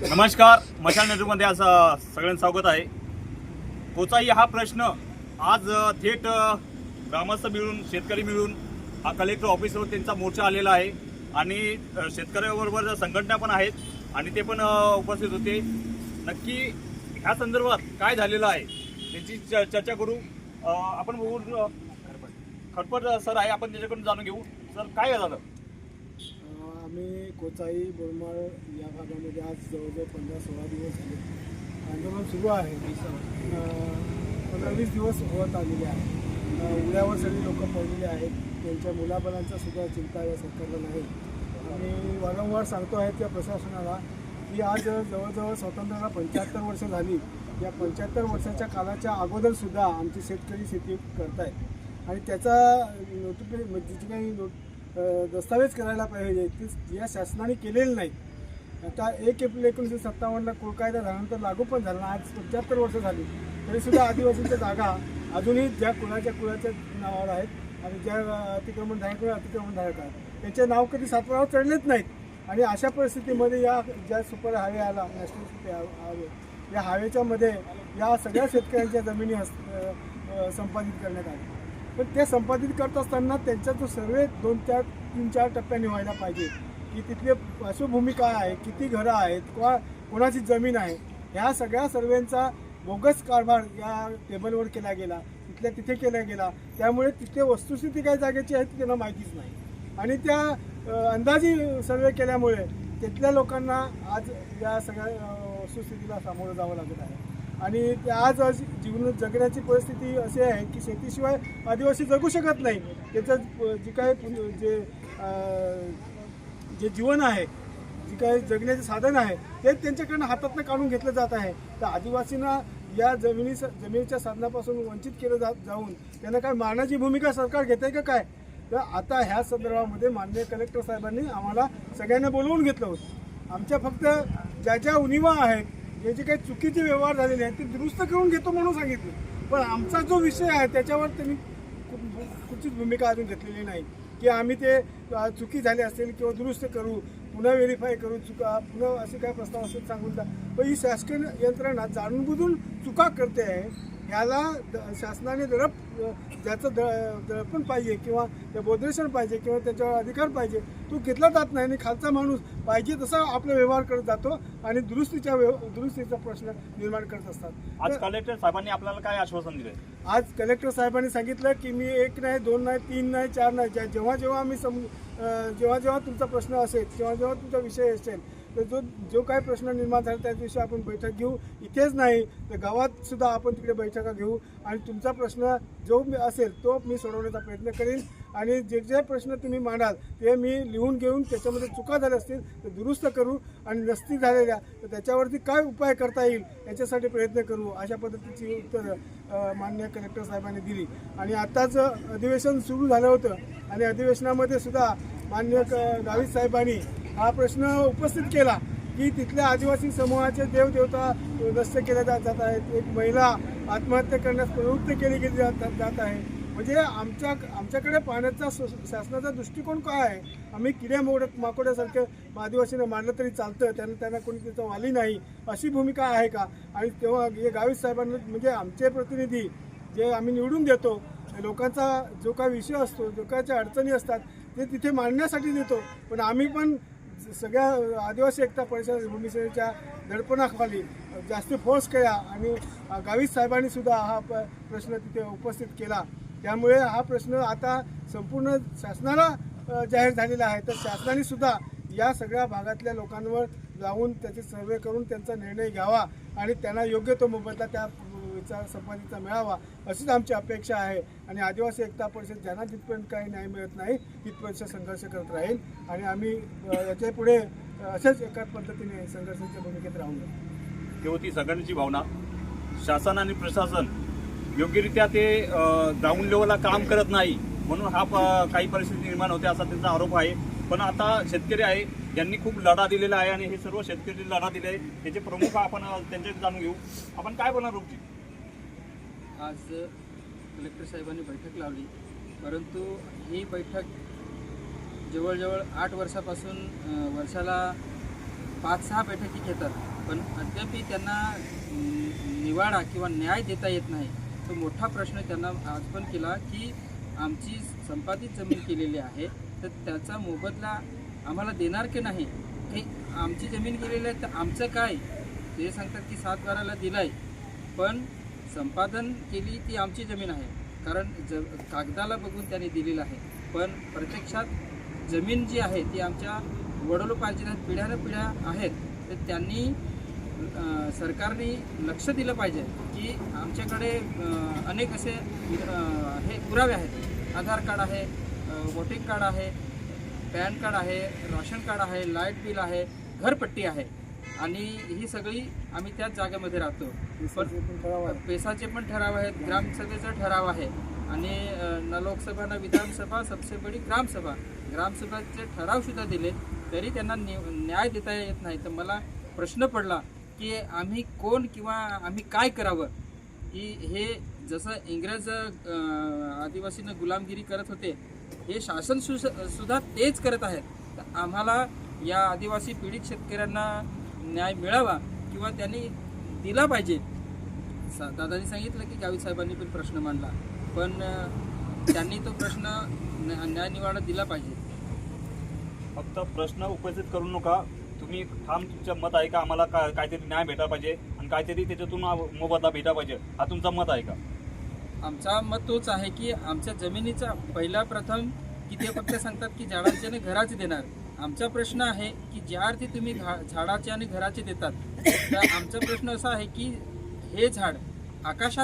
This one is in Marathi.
नमस्कार मशाल नेतृत्वामध्ये आज सगळ्यांचं स्वागत आहे. कोचाई हा प्रश्न आज थेट ग्रामस्थ मिळून शेतकरी मिळून हा कलेक्टर ऑफिसवर त्यांचा मोर्चा आलेला आहे. आणि शेतकऱ्याबरोबर संघटना पण आहेत आणि ते पण उपस्थित होते. नक्की ह्या संदर्भात काय झालेलं आहे त्याची च- चर्चा करू. आपण बघू अ, खटपट सर आहे आपण त्याच्याकडून जाणून घेऊ. सर काय झालं? मी आम्ही कोचाई बोरमाळ या भागामध्ये आज जवळजवळ पंधरा सोळा दिवस झाले. आंदोलन सुरू आहे. पंधरा वीस दिवस होत आलेले आहे. उद्यावर उड्यावर सगळी लोक पडलेली आहेत. त्यांच्या मुलाबालांचा सुद्धा चिंता या सरकारला नाही आणि वारंवार सांगतो आहे त्या प्रशासनाला की आज जवळजवळ स्वातंत्र्याला पंच्याहत्तर वर्ष झाली. या पंच्याहत्तर वर्षाच्या काळाच्या अगोदरसुद्धा आमचे शेतकरी शेती करत आहेत आणि त्याचा नोटिफि म्हणजे जी काही नोट दस्तावेज करायला पाहिजे. ती या शासनाने केलेले नाही. आता एक एप्रिल एकोणीसशे सत्तावन्नला कुळ कायदा झाल्यानंतर लागू पण झाला आज पंच्याहत्तर वर्ष झाली. तरीसुद्धा आदिवासींच्या जागा अजूनही ज्या कुळाच्या कुळाच्या नावावर आहेत आणि ज्या अतिक्रमण धारकडे अतिक्रमण धारक आहेत. त्यांचे नाव कधी सातबारावर चढलेच नाहीत. आणि अशा परिस्थितीमध्ये या ज्या सुपर हायवे आला नॅशनल सुपर हायवे या हायवेच्यामध्ये या सगळ्या शेतकऱ्यांच्या जमिनी हस्त संपादित करण्यात आल्या. पण ते संपादित करत असताना त्यांचा जो सर्वे दोन चार तीन चार टप्प्यांनी व्हायला पाहिजे. की तिथले पार्श्वभूमी काय आहे किती घरं आहेत किंवा कोणाची जमीन आहे ह्या सगळ्या सर्वेंचा बोगस कारभार या टेबलवर केला गेला तिथल्या तिथे केला गेला. त्यामुळे तिथल्या वस्तुस्थिती काय जागेची आहे ती त्यांना माहितीच नाही. आणि त्या अंदाजी सर्वे केल्यामुळे तिथल्या लोकांना आज या सगळ्या वस्तुस्थितीला सामोरं जावं लागत आहे. आणि ते आज आज जीवन जगण्याची परिस्थिती अशी आहे की शेतीशिवाय आदिवासी जगू शकत नाही. त्याचं जी काय जे जे जीवन आहे जी काय जगण्याचे साधन आहे ते त्यांच्याकडनं हातातनं काढून घेतलं जात आहे. तर आदिवासींना या जमिनी जमिनीच्या साधनापासून वंचित केलं जात जाऊन त्यांना काय मारण्याची भूमिका सरकार घेते का काय? तर आता ह्या संदर्भामध्ये माननीय कलेक्टर साहेबांनी आम्हाला सगळ्यांना बोलवून घेतलं होतं. आमच्या फक्त ज्या ज्या उणिवा आहेत हे जे काही चुकीचे व्यवहार झालेले आहेत ते दुरुस्त करून घेतो म्हणून सांगितलं. पण आमचा जो विषय आहे त्याच्यावर त्यांनी कुठचीच भूमिका अजून घेतलेली नाही. की आम्ही ते चुकी झाले असेल किंवा दुरुस्त करू पुन्हा व्हेरीफाय करू चुका पुन्हा असे काय प्रस्ताव असेल सांगून द्या. पण ही शासकीय यंत्रणा जाणून बुजून चुका करते आहे ह्याला द- शासनाने दडप ज्याचं द दडपण पाहिजे किंवा ते बोधरेशन पाहिजे किंवा त्याच्यावर अधिकार पाहिजे तो घेतला जात नाही. आणि खालचा माणूस पाहिजे तसा आपला व्यवहार करत जातो आणि दुरुस्तीच्या दुरुस्तीचा प्रश्न निर्माण करत असतात. आज कलेक्टर साहेबांनी आपल्याला काय आश्वासन दिलंय? आज कलेक्टर साहेबांनी सांगितलं की मी एक नाही दोन नाही तीन नाही चार नाही. जेव्हा जेव्हा आम्ही सम जेव्हा जेव्हा तुमचा प्रश्न असेल जेव्हा जेव्हा तुमचा विषय असेल तर जो जो काय प्रश्न निर्माण झाला त्या दिवशी आपण बैठक घेऊ. इथेच नाही तर गावात सुद्धा आपण तिकडे बैठका घेऊ आणि तुमचा प्रश्न जो मी असेल तो मी सोडवण्याचा प्रयत्न करेन. आणि जे जे प्रश्न तुम्ही मांडाल ते मी लिहून घेऊन त्याच्यामध्ये चुका झाल्या असतील तर दुरुस्त करू आणि नसती झालेल्या तर त्याच्यावरती काय उपाय करता येईल याच्यासाठी प्रयत्न करू अशा पद्धतीची उत्तरं मान्य माननीय कलेक्टर साहेबांनी दिली. आणि आत्ताच अधिवेशन सुरू झालं होतं आणि अधिवेशनामध्ये सुद्धा मान्य क गावित साहेबांनी हा प्रश्न उपस्थित केला की तिथल्या आदिवासी समूहाचे देवदेवता नष्ट केल्या जात जात आहेत. एक महिला आत्महत्या करण्यास प्रवृत्त केली गेली जात जात आहे. म्हणजे आमच्या आमच्याकडे पाहण्याचा स- शासनाचा दृष्टिकोन काय आहे? आम्ही किड्या मोड माकोड्यासारखे आदिवासींना मारलं तरी चालतं त्यांना त्यांना कोणी तिथं वाली नाही. अशी भूमिका आहे का? आणि तेव्हा हे गावित साहेबांना म्हणजे आमचे प्रतिनिधी जे आम्ही निवडून देतो लोकांचा जो काय विषय असतो जो काय अडचणी असतात ते तिथे मांडण्यासाठी देतो. पण आम्ही पण सगळ्या आदिवासी एकता परिषद भूमिसेनेच्या दडपणाखाली जास्त फोर्स केला आणि गावित साहेबांनी सुद्धा हा प प्रश्न तिथे उपस्थित केला. त्यामुळे हा प्रश्न आता संपूर्ण शासनाला जाहीर झालेला आहे. तर शासनाने सुद्धा या सगळ्या भागातल्या लोकांवर जाऊन त्याचे सर्वे करून त्यांचा निर्णय घ्यावा आणि त्यांना योग्य तो मोबदला त्या विचार संपादीचा मिळावा अशीच आमची अपेक्षा आहे. आणि आदिवासी एकता परिषद ज्यांना जिथपर्यंत काही न्याय मिळत नाही तिथपर्यंत संघर्ष करत राहील. आणि आम्ही याच्यापुढे अशाच एका पद्धतीने संघर्षाच्या भूमिकेत राहू देवती होती सगळ्यांची भावना. शासन आणि प्रशासन योग्यरित्या ते ग्राउंड लेवलला काम करत नाही. म्हणून हा प- काही परिस्थिती निर्माण होते असा त्यांचा आरोप आहे. पण आता शेतकरी आहे ज्यांनी खूप लढा दिलेला आहे आणि हे सर्व शेतकरी लढा दिले आहे त्याचे प्रमुख आपण अ, त्यांच्याकडे जाणून घेऊ. आपण काय बोलणार रूपजी? आज कलेक्टर साहेबांनी बैठक लावली. परंतु ही बैठक जवळजवळ आठ वर्षापासून वर्षाला पाच सहा बैठकी घेतात. पण अद्यापही त्यांना निवाडा किंवा न्याय देता येत नाही. तो मोठा प्रश्न त्यांना आज पण केला की आमची संपादित जमीन केलेली आहे तर त्याचा मोबदला आम्हाला देणार की नाही? हे आमची जमीन गेलेली आहे तर आमचं काय? ते सांगतात की सात बाराला दिलाय. पण संपादन केली ती आमची जमीन आहे कारण ज कागदाला बघून त्यांनी दिलेलं आहे. पण प्रत्यक्षात जमीन जी आहे ती आमच्या वडलोपार्जित आहेत पिढ्यानं पिढ्या आहेत तर त्यांनी सरकारने लक्ष दिलं पाहिजे की आमच्याकडे अनेक असे हे पुरावे आहेत. आधार कार्ड आहे वोटिंग कार्ड आहे पॅन कार्ड आहे राशन कार्ड आहे लाइट बिल आहे घरपट्टी आहे. आणि ही सगळी आम्ही त्याच जागेमध्ये राहतो. पण पेसाचे पण ठराव आहेत. ग्रामसभेचा ठराव आहे. आणि न लोकसभा न विधानसभा सबसे बडी ग्रामसभा. ग्रामसभाचे ठराव सुद्धा दिले तरी त्यांना न्याय देता येत नाही. तर मला प्रश्न पडला की आम्ही कोण किंवा आम्ही काय करावं? की हे जसं इंग्रज आदिवासीनं गुलामगिरी करत होते हे शासन सु सुद्धा तेच करत आहेत. तर आम्हाला या आदिवासी पीडित शेतकऱ्यांना न्याय मिळावा किंवा त्यांनी दिला पाहिजे. सा- दादानी सांगितलं की गावी साहेबांनी पण प्रश्न मांडला. पण त्यांनी तो प्रश्न न्या- न्याय निवाडा दिला पाहिजे. फक्त प्रश्न उपस्थित करू नका. तुम्ही ठाम तुमचं मत आहे का आम्हाला का काहीतरी न्याय भेटायला पाहिजे आणि काहीतरी त्याच्यातून मोबदला भेटा पाहिजे. हा तुमचा मत आहे का? आमचा मत तोच आहे की आमच्या जमिनीचा पहिला प्रथम की ते फक्त सांगतात की झाडांचे आणि घराचे देणार. आमचा प्रश्न आहे की ज्या अर्थी तुम्ही झाडाचे आणि घराचे देतात तर आमचा प्रश्न असा आहे की हे झाड आकाशात